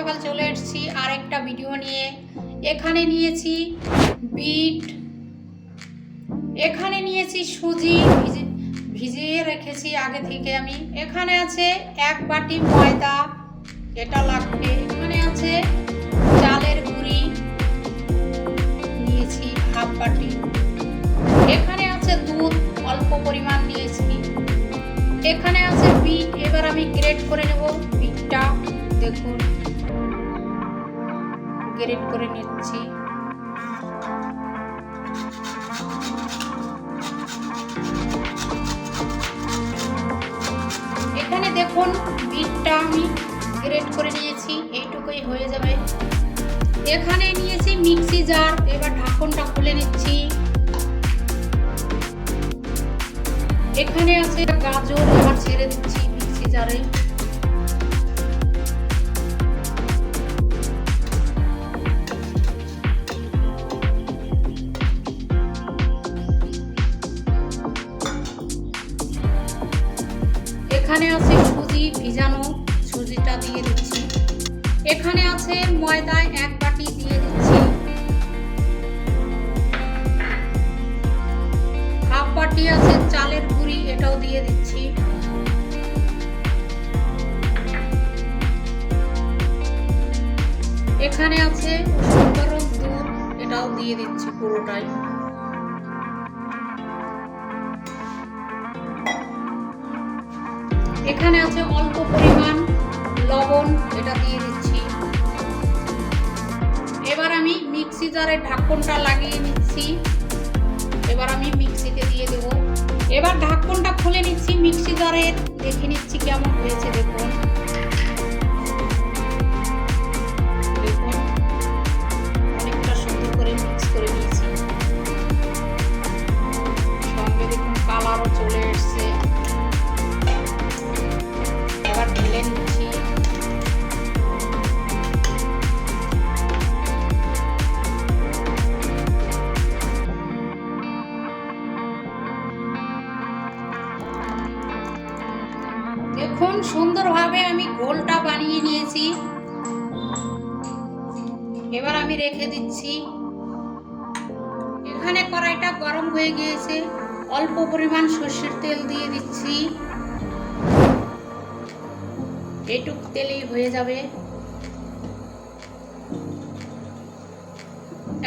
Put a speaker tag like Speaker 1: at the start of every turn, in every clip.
Speaker 1: সকাল চলে এসেছি, আরেকটা ভিডিও নিয়ে। এখানে নিয়েছি বিট, এখানে নিয়েছি সুজি ভিজিয়ে রেখেছি আগে থেকে আমি। এখানে আছে এক বাটি ময়দা, এটা লাগবে। এখানে আছে চালের গুঁড়ি, নিয়েছি হাফ বাটি। এখানে আছে দুধ, অল্প পরিমাণ নিয়েছি। এখানে আছে বিট, এবার আমি গ্রেট করে নেব বিটটা। দেখুন। গ্রেট করে নিচ্ছি। এখানে দেখুন, বিটটা আমি গ্রেট করে নিয়েছি, এইটুকুই হয়ে যাবে। এখানে নিয়েছি মিক্সি জার, এবার ঢাকনটা খুলে নিচ্ছি। এখানে আছে গাজর আবার ছেড়ে দিচ্ছি মিক্সি জারে। এখানে আছে সুজি ভিজানো সুজিটা দিয়ে দিচ্ছি। এখানে আছে ময়দায় এক বাটি দিয়ে দিচ্ছি। হাফ বাটি আছে চালের গুঁড়ি, এটাও দিয়ে দিচ্ছি। এখানে আছে গরম দুধ, এটাও দিয়ে দিচ্ছি পুরোটাই। এখানে আছে অল্প পরিমাণ লবণ এটা দিয়ে দিচ্ছি। এবার আমি মিক্সি জারে ঢাকনটা লাগিয়ে নিচ্ছি। এবার আমি মিক্সিতে দিয়ে দেব। এবার ঢাকনটা খুলে নিচ্ছি, মিক্সি জারে দেখে নিচ্ছি কেমন হয়েছে দেখুন দেখুন। এবার আমি রেখে দিচ্ছি। এখানে কড়াইটা গরম হয়ে গিয়েছে। অল্প পরিমাণ সর্ষের তেল দিয়ে দিচ্ছি। এটুক তেলেই হয়ে যাবে।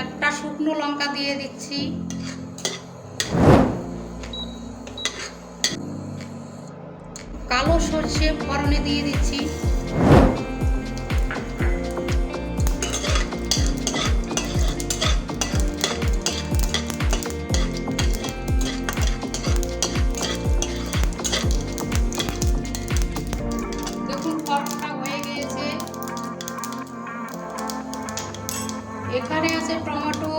Speaker 1: একটা শুকনো লঙ্কা দিয়ে দিচ্ছি। কালো সর্ষে ফোড়নে দিয়ে দিচ্ছি। এখানে আছে টমেটো।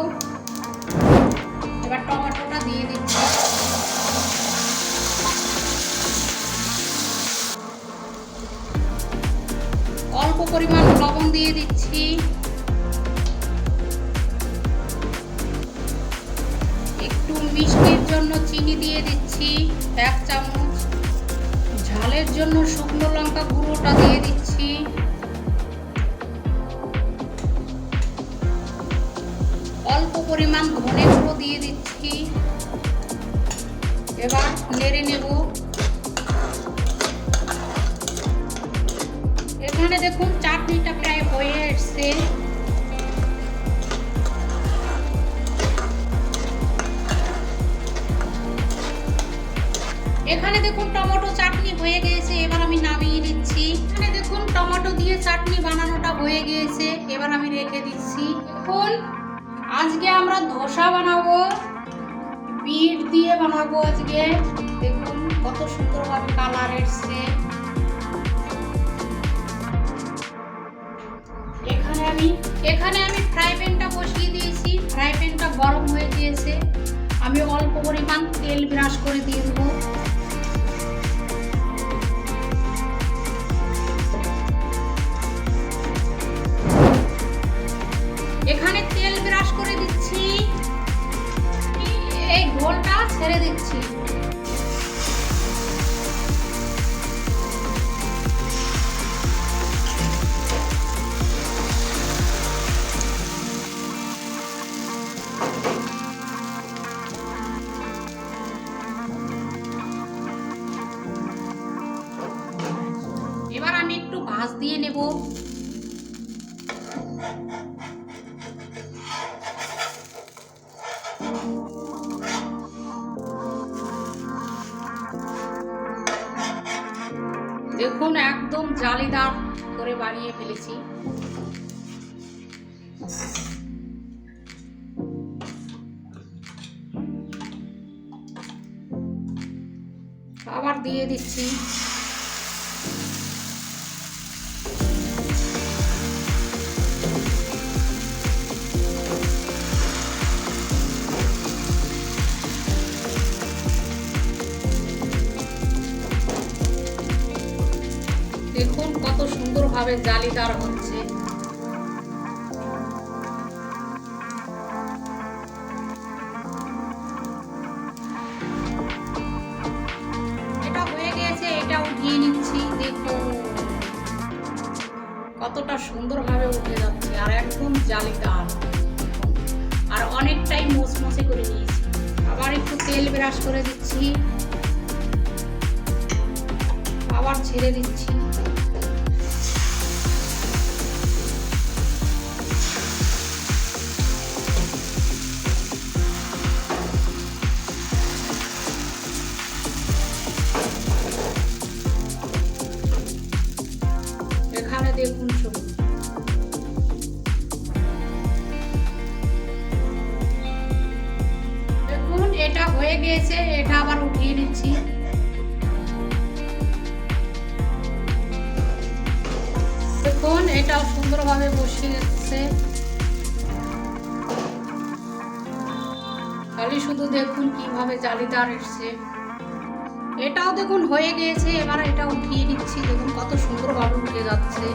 Speaker 1: এবার টমেটোটা দিয়ে দিচ্ছি। অল্প পরিমাণ লবণ দিয়ে দিচ্ছি। একটু মিষ্টির জন্য চিনি দিয়ে দিচ্ছি, এক চামচ। ঝালের জন্য শুকনো লঙ্কা গুঁড়োটা দিয়ে দিচ্ছি। পরিমাণ ধনে গুঁড়ো দিয়ে দিচ্ছি। এবার নেড়ে নেব। এখানে দেখুন চাটনিটা প্রায় হয়ে এসছে। এখানে দেখুন টমেটো চাটনি হয়ে গিয়েছে, এবার আমি নামিয়ে নিচ্ছি। এখানে দেখুন টমেটো দিয়ে চাটনি বানানোটা হয়ে গিয়েছে, এবার আমি রেখে দিচ্ছি। এখন আজকে আমরা ধোসা বানাবো বিট দিয়ে বানাবো আজকে। দেখুন কত সুন্দরভাবে কালার এসছে। এখানে আমি এখানে আমি ফ্রাই প্যানটা বসিয়ে দিয়েছি। ফ্রাই প্যানটা গরম হয়ে গিয়েছে। আমি অল্প পরিমাণ তেল ব্রাশ করে দিয়ে দেবো। ছেড়ে দিচ্ছি। এবার আমি একটু ভাঁজ দিয়ে নেব। দেখুন একদম জালিদার করে বানিয়ে ফেলেছি। আবার দিয়ে দিচ্ছি। দেখুন কত সুন্দরভাবে জালিদার হচ্ছে। এটা হয়ে গেছে এটা উঠিয়ে নিচ্ছি, দেখুন। কতটা সুন্দরভাবে উঠে যাচ্ছে, আর একদম জালিদার। আর অনেকটাই মোচমোচে করে নিয়েছি। আবার একটু তেল ব্রাশ করে দিচ্ছি। আবার ছেড়ে দিচ্ছি। এখানে দেখুন শুধু দেখুন, এটা হয়ে গিয়েছে, এটা আবার উঠিয়ে নিচ্ছি। দেখুন এটা সুন্দরভাবে বসে যাচ্ছে খালি শুধু দেখুন কীভাবে জালিদার এসছে। এটাও দেখুন হয়ে গিয়েছে এবার এটা উঠিয়ে নিচ্ছি দেখুন কত সুন্দরভাবে উঠে যাচ্ছে।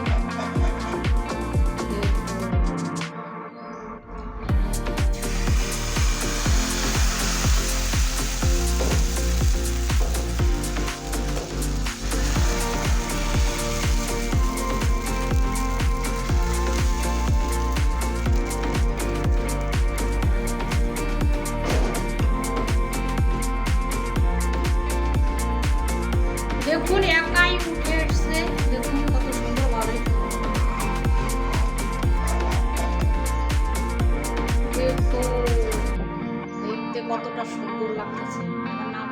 Speaker 1: অনেকটা সুন্দর লাগতেছে আমার নাম